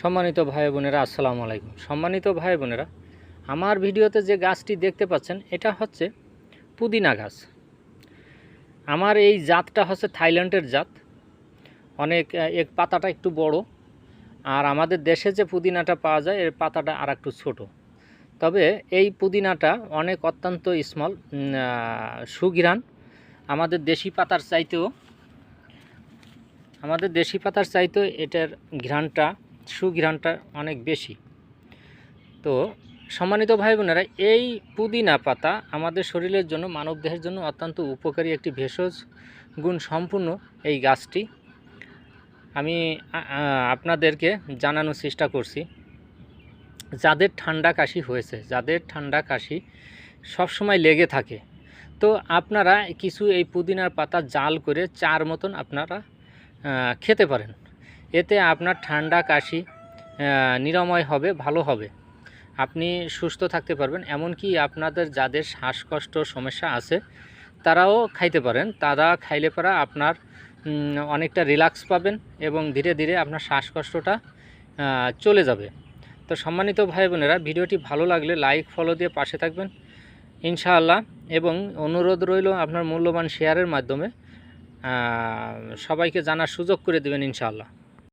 সম্মানিত ভাই বোনেরা, আসসালামু আলাইকুম। সম্মানিত ভাই বোনেরা, আমার ভিডিওতে যে গাছটি দেখতে পাচ্ছেন, এটা হচ্ছে পুদিনা গাছ। আমার এই জাতটা হচ্ছে থাইল্যান্ডের জাত। অনেক এর পাতাটা একটু বড়। আর আমাদের দেশে যে পুদিনাটা পাওয়া যায়, এর পাতাটা আর একটু ছোটো। তবে এই পুদিনাটা অনেক অত্যন্ত স্মল সুঘিরান আমাদের দেশি পাতার চাইতেও, আমাদের দেশি পাতার চাইতেও এটার ঘ্রাণটা সুঘ্রাণটা অনেক বেশি। তো সম্মানিত ভাই বোনেরা এই পুদিনা পাতা আমাদের শরীরের জন্য মানবদেহের জন্য অত্যন্ত উপকারী একটি ভেষজ গুণ সম্পূর্ণ এই গাছটি। আমি আপনাদেরকে জানানোর চেষ্টা করছি, যাদের ঠান্ডা কাশি হয়েছে, যাদের ঠান্ডা কাশি সবসময় লেগে থাকে, তো আপনারা কিছু এই পুদিনার পাতা জাল করে চার মতন আপনারা খেতে পারেন। এতে আপনার ঠান্ডা কাশি নিরাময় হবে, ভালো হবে। আপনি সুস্থ থাকতে পারবেন, এমনকি আপনাদের যাদের শ্বাসকষ্ট সমস্যা আছে, তারাও খাইতে পারেন। তারা খাইলে পরা আপনার অনেকটা রিল্যাক্স পাবেন এবং ধীরে ধীরে আপনার শ্বাসকষ্টটা চলে যাবে। তো সম্মানিত ভাই বোনেরা ভিডিওটি ভালো লাগলে লাইক, ফলো দিয়ে পাশে থাকবেন, ইনশাআল্লাহ। এবং অনুরোধ রইল আপনার মূল্যবান শেয়ারের মাধ্যমে সবাইকে জানার সুযোগ করে দেবেন, ইনশাআল্লাহ।